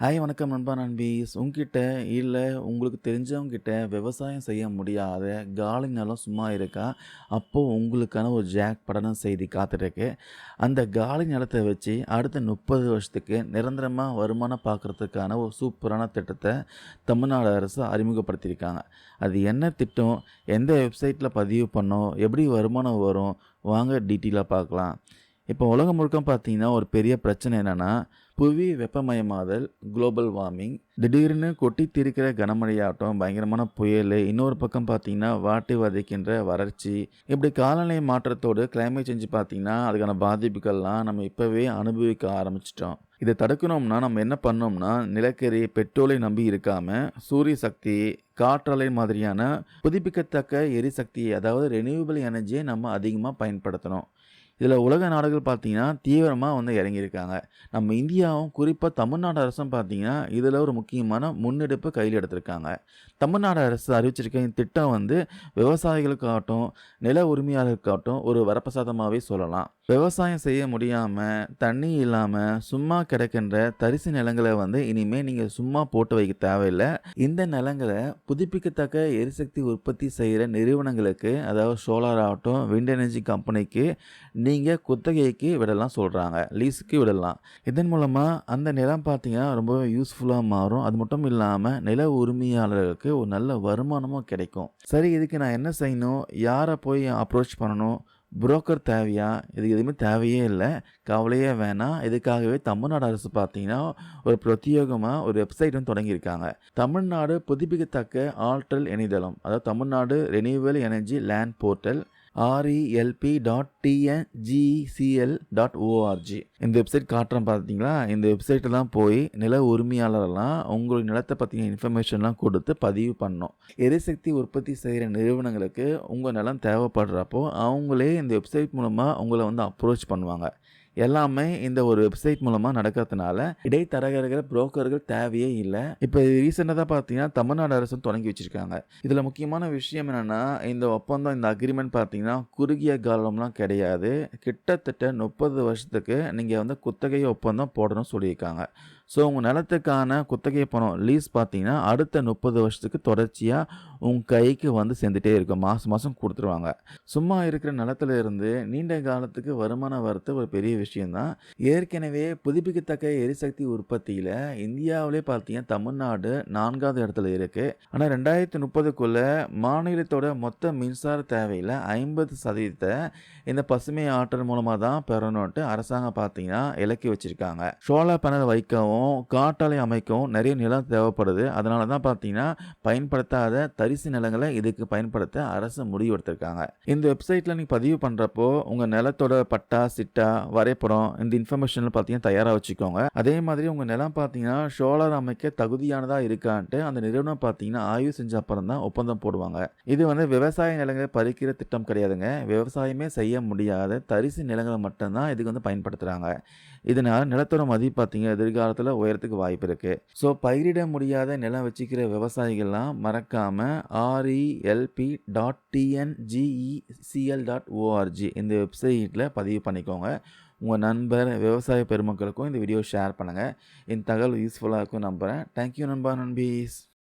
Hi வணக்கம் நண்பா நண்பீஸ் உங்ககிட்ட இல்லை உங்களுக்கு தெரிஞ்சவங்ககிட்ட விவசாயம் செய்ய முடியாத காலி நிலம் சும்மா இருக்கா? அப்போது உங்களுக்கான ஒரு ஜாக் படனம் செய்தி காத்துட்ருக்கு. அந்த காலி நிலத்தை வச்சு அடுத்த முப்பது வருஷத்துக்கு நிரந்தரமாக வருமானம் பார்க்குறதுக்கான ஒரு சூப்பரான திட்டத்தை தமிழ்நாடு அரசு அறிமுகப்படுத்தியிருக்காங்க. அது என்ன திட்டம்? எந்த வெப்சைட்டில் பதிவு பண்ணோம்? எப்படி வருமானம் வரும்? வாங்க டீட்டெயிலாக பார்க்கலாம் இப்போ உலகம் முழுக்க பார்த்தீங்கன்னா ஒரு பெரிய பிரச்சனை என்னென்னா புவி வெப்பமயமாதல் குளோபல் வார்மிங் திடீர்னு கொட்டி தீர்க்கிற கனமழையாகட்டும் பயங்கரமான புயல் இன்னொரு பக்கம் பார்த்தீங்கன்னா வாட்டி வதைக்கின்ற வறட்சி. இப்படி காலநிலை மாற்றத்தோடு கிளைமேட் சேஞ்ச் பார்த்தீங்கன்னா அதுக்கான பாதிப்புகள்லாம் நம்ம இப்போவே அனுபவிக்க ஆரம்பிச்சிட்டோம். இதை தடுக்கணும்னா நம்ம என்ன பண்ணோம்னா நிலக்கரி பெட்ரோலை நம்பி இருக்காமல் சூரிய சக்தி காற்றலை மாதிரியான புதுப்பிக்கத்தக்க எரிசக்தி அதாவது ரெனியூவபிள் எனர்ஜியை நம்ம அதிகமாக பயன்படுத்தணும். இதில் உலக நாடுகள் பார்த்தீங்கன்னா தீவிரமாக வந்து இறங்கியிருக்காங்க. நம்ம இந்தியாவும் குறிப்பாக தமிழ்நாடு அரசும் பார்த்தீங்கன்னா இதில் ஒரு முக்கியமான முன்னெடுப்பு கையில் எடுத்திருக்காங்க. தமிழ்நாடு அரசு அறிவிச்சிருக்க இந்த திட்டம் வந்து விவசாயிகளுக்காகட்டும் நில உரிமையாளர்களுக்காகட்டும் ஒரு வரப்பிரசாதமாகவே சொல்லலாம். விவசாயம் செய்ய முடியாமல் தண்ணி இல்லாமல் சும்மா கிடக்கின்ற தரிசு நிலங்களை வந்து இனிமேல் நீங்கள் சும்மா போட்டு வைக்க தேவையில்லை. இந்த நிலங்களை புதுப்பிக்கத்தக்க எரிசக்தி உற்பத்தி செய்கிற நிறுவனங்களுக்கு அதாவது சோலார் ஆகட்டும் விண்ட் எனர்ஜி கம்பெனிக்கு நீங்கள் குத்தகைக்கு விடலாம் சொல்கிறாங்க லீஸுக்கு விடலாம். இதன் மூலமாக அந்த நிலம் பார்த்தீங்கன்னா ரொம்ப யூஸ்ஃபுல்லாக மாறும். அது மட்டும் இல்லாமல் நில உரிமையாளர்களுக்கு ஒரு நல்ல வருமானமும் கிடைக்கும். சரி இதுக்கு நான் என்ன செய்யணும்? யாரை போய் அப்ரோச் பண்ணணும்? புரோக்கர் தேவையா? இது எதுவுமே தேவையே இல்லை. கவலையே வேணாம் இதுக்காகவே தமிழ்நாடு அரசு பார்த்தீங்கன்னா ஒரு பிரத்யேகமாக ஒரு வெப்சைட் வந்து தொடங்கியிருக்காங்க. தமிழ்நாடு புதுப்பிக்கத்தக்க ஆற்றல் இணையதளம் அதாவது Tamil Nadu renewal energy land portal RELP dot TNGCL dot ORG இந்த வெப்சைட் காட்டுறேன் பார்த்தீங்களா? இந்த வெப்சைட்டில் தான் போய் நில உரிமையாளர்லாம் உங்களுடைய நிலத்தை பற்றின இன்ஃபர்மேஷன்லாம் கொடுத்து பதிவு பண்ணோம் எரிசக்தி உற்பத்தி செய்கிற நிறுவனங்களுக்கு உங்கள் நிலம் தேவைப்படுறப்போ அவங்களே இந்த வெப்சைட் மூலமாக உங்களை வந்து அப்ரோச் பண்ணுவாங்க. எல்லாமே இந்த ஒரு வெப்சைட் மூலமாக நடக்கிறதுனால இடைத்தரகர்கள் புரோக்கர்கள் தேவையே இல்லை. இப்போ ரீசெண்டாக தான் பார்த்தீங்கன்னா தமிழ்நாடு அரசு தொடங்கி வச்சுருக்காங்க. இதில் முக்கியமான விஷயம் என்னென்னா இந்த ஒப்பந்தம் இந்த அக்ரிமெண்ட் பார்த்தீங்கன்னா குறுகிய காலம்லாம் கிடையாது. கிட்டத்தட்ட முப்பது வருஷத்துக்கு நீங்கள் வந்து குத்தகை ஒப்பந்தம் போடணும்னு சொல்லியிருக்காங்க. ஸோ உங்கள் நிலத்துக்கான குத்தகை பணம் லீஸ் பார்த்தீங்கன்னா அடுத்த முப்பது வருஷத்துக்கு தொடர்ச்சியாக உங்கள் கைக்கு வந்து சேர்ந்துட்டே இருக்கும். மாதம் மாதம் கொடுத்துருவாங்க. சும்மா இருக்கிற நிலத்துல இருந்து நீண்ட காலத்துக்கு வருமானம் வரது ஒரு பெரிய விஷயந்தான் ஏற்கனவே புதுப்பிக்கத்தக்க எரிசக்தி உற்பத்தியில் இந்தியாவிலே பார்த்தீங்கன்னா தமிழ்நாடு நான்காவது இடத்துல இருக்குது ஆனால் ரெண்டாயிரத்தி முப்பதுக்குள்ளே மாநிலத்தோட மொத்த மின்சார தேவையில் ஐம்பது சதவீதத்தை இந்த பசுமை ஆற்றல் மூலமாக தான் பெறணும்ட்டு அரசாங்கம் பார்த்தீங்கன்னா இலக்கி வச்சுருக்காங்க. சோலார் பேனல் வைக்கவும் காட்டாலை அமைக்கவும் நிறைய நிலம் தேவைப்படுது. அதனால தான் பார்த்தீங்கன்னா பயன்படுத்தாத தரிசு நிலங்களை இதுக்கு பயன்படுத்த அரசு முடிவெடுத்திருக்காங்க இந்த வெப்சைட்டில் நீங்கள் பதிவு பண்ணுறப்போ உங்கள் நிலத்தோட பட்டா சிட்டா வரைபடம் இந்த இன்ஃபர்மேஷன் பார்த்தீங்கன்னா தயாராக வச்சுக்கோங்க. அதே மாதிரி உங்கள் நிலம் பார்த்தீங்கன்னா சோலார் அமைக்க தகுதியானதாக இருக்கான்ட்டு அந்த நிறுவனம் பார்த்தீங்கன்னா ஆய்வு செஞ்ச அப்புறம் தான் ஒப்பந்தம் போடுவாங்க. இது வந்து விவசாய நிலங்களை பறிக்கிற திட்டம் கிடையாதுங்க. விவசாயமே செய்ய முடியாத தரிசு நிலங்களை மட்டும்தான் இதுக்கு வந்து பயன்படுத்துகிறாங்க இதனால் நிலத்தோட மதிப்பு பார்த்தீங்க எதிர்காலத்தில் உயரத்துக்கு வாய்ப்பு இருக்குது ஸோ பயிரிட முடியாத நிலம் வச்சுக்கிற விவசாயிகள்லாம் மறக்காமல் RELP dot TNGECL dot ORG இந்த வெப்சைட்டில் பதிவு பண்ணிக்கோங்க. உங்கள் நண்பர் விவசாய பெருமக்களுக்கும் இந்த வீடியோ ஷேர் பண்ணுங்கள் இந்த தகவல் யூஸ்ஃபுல்லாக இருக்கும் நம்புகிறேன் தேங்க்யூ நண்பா நண்பீஸ்.